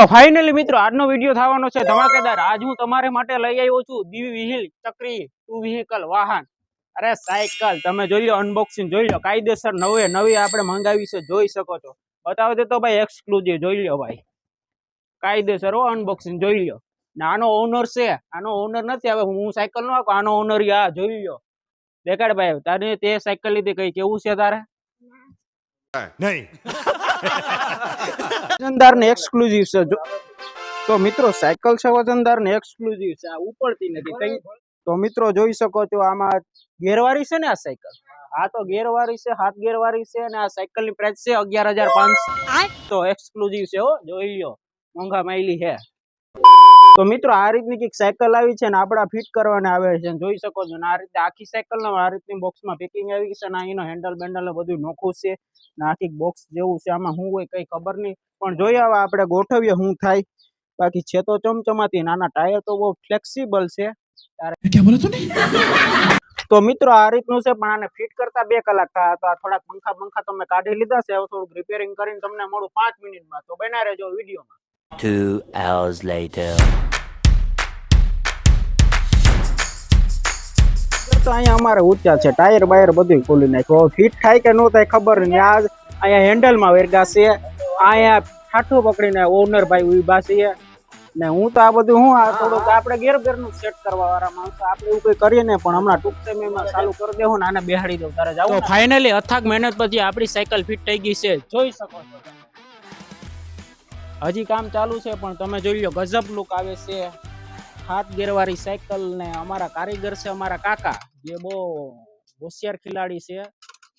તો ફાઇનલી મિત્રો, આજનો વીડિયો થવાનો છે ધમાકેદાર. આજ હું તમારે માટે લઈ આવ્યો છું દિવ્ય વિહિલ ચક્રી ટુ વ્હીકલ વાહન. અરે સાયકલ, તમે જોઈ લો અનબોક્સિંગ જોઈ લો કાયદેસર નવે, નવી આપણે મંગાવી છે, જોઈ શકો છો. બતાવો દે તો ભાઈ એક્સક્લુઝિવ જોઈ લો ભાઈ. કાયદેસર હો અનબોક્સિંગ જોઈ લો. ને આનો ઓનર છે, આનો ઓનર નથી, હવે હું સાયકલ નો આખો આનો ઓનર આ, જોઈ લો. દેખાડ ભાઈ તારે તે સાયકલ લીધી કઈ, કેવું છે તારે? નહીં. વજનદાર ને એક્સક્લુઝિવ છે તો મિત્રો સાયકલ છે વજનદાર ને એક્સક્લુઝિવ છે. આ ઉપડતી નથી. કઈ તો મિત્રો જોઈ શકો છો આમાં ગેરવારી છે ને આ સાયકલ આ તો ગેરવારી છે હાથ ગેરવારી છે અને આ સાયકલની પ્રાઇસ છે અગિયાર હજાર પાંચસો. તો એક્સક્લુઝિવ છે હો. જોઈ લો મોંઘા માયલી છે. તો મિત્રો આ રીતની કંઈક સાયકલ આવી છે અને આપણા ફિટ કરવાને આવે છે જોઈ શકો છો આ રીતે આખી સાયકલનો આ રીતની બોક્સમાં પેકિંગ આવી છે અને હેન્ડલ બેન્ડલ બધું નોખું છે ને આખી બોક્સ જેવું છે. આમાં શું હોય કઈ ખબર નહીં પણ જોઈએ હવે આપણે ગોઠવીએ શું થાય. બાકી છે તો ચમચમાતી નાના ટાયર તો બહુ ફ્લેક્સિબલ છે. તો મિત્રો આ રીતનું છે પણ આને ફિટ કરતા બે કલાક થયા હતા. થોડાક પંખા પંખા તમે કાઢી લીધા છે. હવે થોડુંક રિપેરિંગ કરીને તમને મળું પાંચ મિનિટમાં. તો બના રહેજો વિડીયોમાં. Two hours later. તો અહીંયા અમારે ઊંચા છે. ટાયર બાયર બધું ખોલી નાખ્યું. ફિટ થાય કે ન થાય ખબર નહીં. આ અહીંયા હેન્ડલમાં વેરગા છે. અહીંયા ઠાઠું પકડીને ઓનર ભાઈ ઊભા છે. ને હું તો આ બધું હું આ થોડુંક આપણે ઘેર ઘરનું સેટ કરવા વાળા માણસો. આપણે એવું કંઈ કરીએ ને પણ હમણાં ટૂંક સમયમાં ચાલુ કરી દેવું ને આને બેહાડી દઉં. તારે જાવ ફાઇનલી અથાગ મહેનત પછી આપણી સાયકલ ફિટ થઈ ગઈ છે. જોઈ શકો છો. હજી કામ ચાલુ છે, પણ તમે જોઈ લો, ગજબ લુક આવે છે. હાથ ગેરવાળી સાયકલ ને અમારા કારીગર છે, અમારા કાકા, જે બહુ હોશિયાર ખેલાડી છે.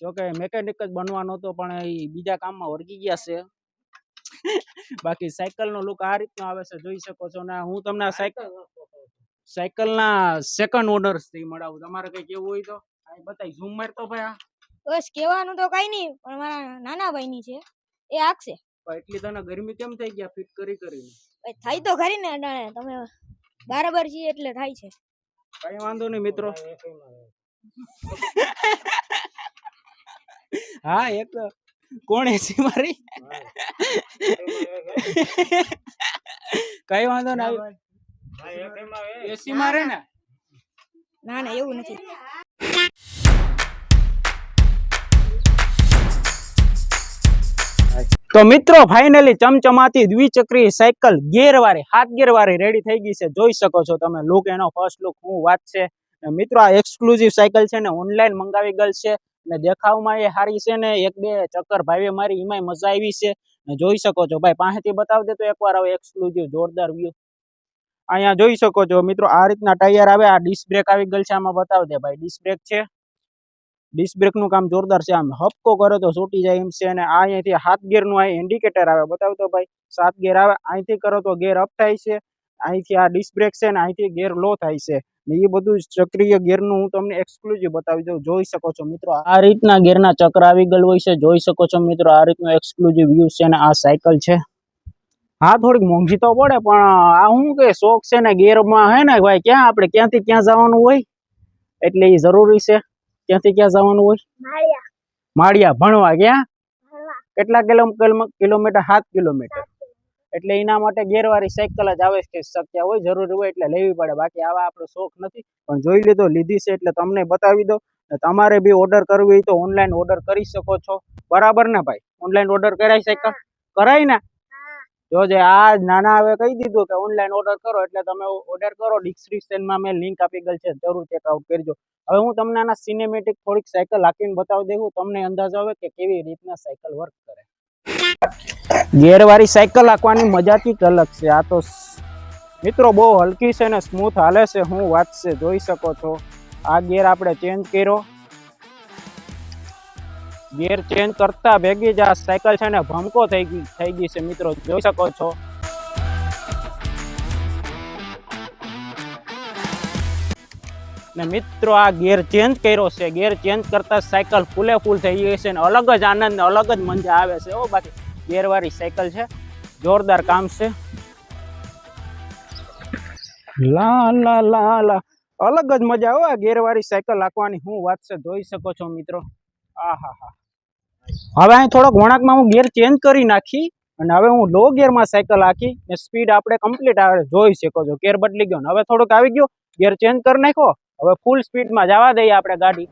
જોકે મેકેનિક જ બનવાનો હતો, પણ એ બીજા કામમાં વળગી ગયા છે. બાકી સાયકલ નો લુક આ રીતનો આવે છે, જોઈ શકો છો. ને હું તમને સાયકલ સાયકલ ના સેકન્ડ ઓનરથી મળાવું તમારે કઈ કેવું હોય તો? આ બતાવી ઝૂમ મારતો ભાઈ બસ, કહેવાનું તો કઈ નહીં, પણ મારા નાના ભાઈની છે. એ આખશે. એટલી તને ગરમી કેમ થઈ ગયા ફિટ કરી કરીને? થાય તો ખરી ને અડાણે તમે બરાબર છીએ એટલે થાય છે. કઈ વાંધો નહીં મિત્રો. હા એક કોણ એસી મારી? કઈ વાંધો ના એસી મારે ને? ના ના એવું નથી. તો મિત્રો ફાઇનલી ચમચમાતી દ્વિચક્રી સાયકલ ગેરવારે, હાથ ગેર વાળી રેડી થઈ ગઈ છે. જોઈ શકો છો તમે લુક એનો ફર્સ્ટ લુક હું વાત છે. મિત્રો, આ એક્સક્લુઝિવ સાયકલ છે ને ઓનલાઈન મંગાવી ગયેલ છે. ને દેખાવમાં એ સારી છે ને, એક બે ચક્કર ભાઈએ મારી, એમાંય મજા આવી છે. જોઈ શકો છો, ભાઈ, પાસેથી બતાવી દે તો એકવાર હવે એક્સક્લુઝિવ જોરદાર વ્યૂ અહીંયા જોઈ શકો છો મિત્રો, આ રીતના ટાયર આવે, આ ડિસ્ક બ્રેક આવી ગયેલ છે, આમાં બતાવી દે ભાઈ ડિસ્ક બ્રેક છે. ડિસ્ક બ્રેકનું કામ જોરદાર છે. આમ હપકો કરે તો છૂટી જાય એમ છે અને આ અહીંયાથી હાથ ગેરનું આ ઇન્ડિકેટર આવે. બતાવ તો ભાઈ, સાત ગેર આવે. અહીંથી કરો તો ગેર અપ થાય છે. અહીંથી આ ડિસ્ક બ્રેક છે ને અહીંથી ગેર લો થાય છે. ને એ બધું ચક્રીય ગેરનું હું તમને એક્સક્લુઝિવ બતાવી દઉં. જોઈ શકો છો મિત્રો, આ રીતના ગેરના ચક્ર આવી ગયેલ હોય છે. જોઈ શકો છો મિત્રો, આ રીતનું એક્સક્લુઝિવ વ્યૂ છે ને આ સાયકલ છે. હા, થોડીક મોંઘી તો પડે, પણ આ હું કે શોખ છે ને ગેરમાં હે ને ભાઈ, ક્યાં આપણે ક્યાંથી ક્યાં જવાનું હોય? એટલે એ જરૂરી છે. ક્યાંથી ક્યાં જવાનું હોય? માળિયા. માળિયા ભણવા ક્યાં કેટલા કિલો કિલો- કિલોમીટર? સાત કિલોમીટર. એટલે એના માટે ગેરવાળી સાયકલ જ આવે છે શક્ય હોય જરૂરી હોય એટલે લેવી પડે. બાકી આવા આપણો શોખ નથી. પણ જોઈ લીધો લીધી છે એટલે તમને બતાવી દો તમારે બી ઓર્ડર કરવી હોય તો ઓનલાઈન ઓર્ડર કરી શકો છો. બરાબર ને ભાઈ? ઓનલાઈન ઓર્ડર કરાય સાયકલ? કરાય ને? જોજે આ નાના હવે કહી દીધું કે ઓનલાઈન ઓર્ડર કરો એટલે તમે ઓર્ડર કરો ડિસ્ક્રિપ્શનમાં મેં લિંક આપી ગયેલ છે, જરૂર ચેકઆઉટ કરજો. હવે હું તમને આના સિનેમેટિક થોડીક સાયકલ હાંકીને બતાવી દેવું તમને અંદાજ આવે કે કેવી રીતના સાયકલ વર્ક કરે. ગેરવાળી સાયકલ હાંકવાની મજા કંઈક અલગ છે. આ તો મિત્રો બહુ હલકી છે ને સ્મૂથ હાલે છે, હું વાત છે, જોઈ શકો છો. આ ગેર આપણે ચેન્જ કર્યો. ગેર ચેન્જ કરતા ભેગી જ આ સાયકલ છે ને ભમકો થઈ ગઈ થઈ ગઈ છે મિત્રો. જોઈ શકો છો. ને મિત્રો આ ગેર ચેન્જ કર્યો છે. ગેર ચેન્જ કરતા સાયકલ ફૂલે ફૂલ થઈ ગઈ છે ને અલગ જ આનંદ અલગ જ મજા આવે છે. ઓ બાકી ગેરવાળી સાયકલ છે. જોરદાર કામ છે. લા લા લા લા. અલગ જ મજા આવે આ ગેરવાળી સાયકલ હાંકવાની. હું વાત છે જોઈ શકો છો મિત્રો. હવે અહીં થોડોક વળાંકમાં હું ગેર ચેન્જ કરી નાખી અને હવે હું લો ગિયરમાં સાયકલ હાકી ને સ્પીડ આપણે કમ્પ્લીટ જોઈ શકો છો. ગિયર બદલી ગયો હવે થોડુંક આવી ગયો. ગિયર ચેન્જ કરી નાખો હવે ફૂલ સ્પીડમાં જવા દઈએ આપણે ગાડી.